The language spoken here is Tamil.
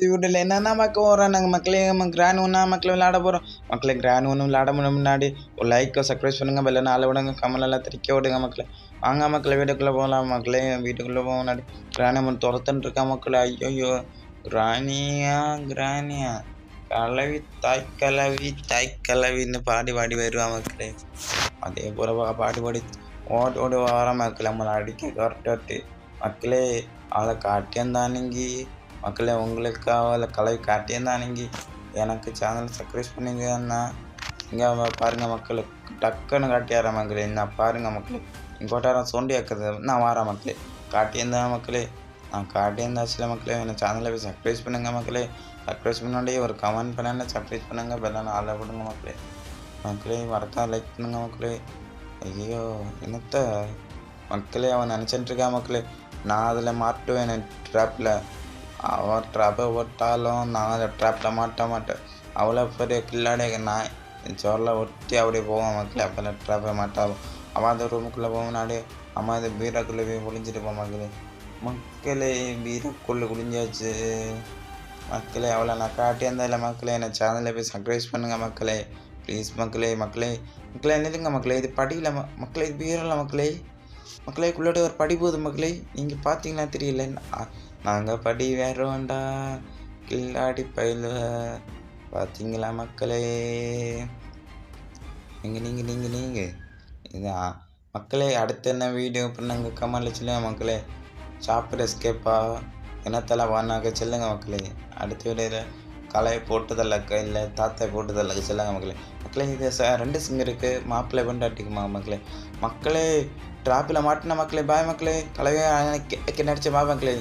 வீட்டில் என்னென்ன மக்கள் வரோம் நாங்கள் மக்களே நம்ம கிராண்ட் ஒன்றா மக்கள் விளையாட போகிறோம் மக்களை கிராண்ட் ஒன்று விளையாட முன்னாடி ஒரு லைக்கோ சப்ஸ்கிரைப் பண்ணுங்கள் பெல்ல நாலு விடுங்க கமலெல்லாம் திரிக்க விடுங்க மக்களை. வாங்க மக்களை வீட்டுக்குள்ளே போகலாம் மக்களே வீட்டுக்குள்ளே போக முன்னாடி கிராணி ஒன்று துரத்துன்னு இருக்கா மக்களே? ஐயோ கிராணியா கிராணியா கலவி தாய் கலவி தாய் கலவின்னு பாடி பாடி வருவா மக்களே. அதே போல் பாடி பாடி ஓட்டு ஓடி வர மக்களே நம்மளை அடிக்க கரெக்டாட்டு மக்களே அதை காட்டியம் காட்டியந்தானுங்கி மக்களே உங்களுக்கு கலை காட்டியிருந்தா காட்டியந்தானுங்கி எனக்கு சேனல் சப்ஸ்கிரைப் பண்ணிங்கன்னா இங்கே பாருங்கள் மக்களுக்கு டக்குன்னு காட்டியார மக்களே. நான் பாருங்கள் மக்களே. இங்கோட்டாரம் சோண்டி வைக்கிறது நான் வரேன் மக்களே. காட்டியிருந்தா மக்களே. நான் காட்டியிருந்தாச்சுல மக்களே. என்ன சேனலை போய் சப்ஸ்கிரைப் பண்ணுங்கள் மக்களே. சப்ஸ்கிரைப் முன்னாடி ஒரு கமெண்ட் பண்ண சப்ஸ்கிரைப் பண்ணுங்கள் பெல்லாம் ஆள விடுங்க மக்களே. மக்களே மறக்காம லைக் பண்ணுங்க மக்களே. ஐயோ என்னத்த? மக்களே அவன் நினச்சிட்டு இருக்கா மக்களே. நான் அதில் மாட்டுவேன் ட்ராப்பில் அவள் ட்ராப்பை போட்டாலும் நான் அதை ட்ராப்பில் மாட்ட மாட்டேன். அவ்வளோ பெரிய கில்லாடிய நான் சோரில் ஒட்டி அப்படியே போவான் மக்களே அப்போ ட்ராப்பை மாட்டாலும். அவன் அந்த ரூமுக்குள்ளே போக அம்மா இந்த பீராக்குள்ளே போய் ஒளிஞ்சிட்டு போவான் மக்களே மக்களே பீராக்குள்ளே குளிஞ்சாச்சு. மக்களே அவ்வளோ நான் காட்டியிருந்தா இல்லை மக்களே என்னை சேனலில் போய் சப்ஸ்கிரைப் பண்ணுங்கள் மக்களே. ப்ளீஸ் மக்களே மக்களே. மக்களே என்னதுங்க மக்களே? இது படியில் மக்களே இது பீரில் மக்களே. மக்களே குள்ளாடி ஒரு படி போகுது மக்களே. நீங்கள் பார்த்தீங்கன்னா தெரியல. நாங்கள் படி வேறோண்டா. கில்லாடி பயில பார்த்தீங்களா மக்களே? நீங்கள் நீங்கள் நீங்கள் நீங்கள் இதான் மக்களே அடுத்து என்ன வீடியோ பண்ணுங்க கமெண்ட்ல சொல்லுங்க மக்களே. சாப்பிட்ற எஸ்கேப்பா என்னத்தெல்லாம் வானாக்க சொல்லுங்க மக்களே. அடுத்த வீடியோவில் கலையை போட்டுதல்லக்க இல்லை தாத்தா போட்டுதல்லக்க சொல்லுங்க மக்களே. மக்களே இது ச ரெண்டு சிங்கம் இருக்குது மாப்பிள்ளை கொண்டாட்டிக்குமா மக்களே? மக்களே ட்ராப்பில் மாட்டின மக்களே பாய் மக்களே. கலையை நடிச்ச பா மக்களே.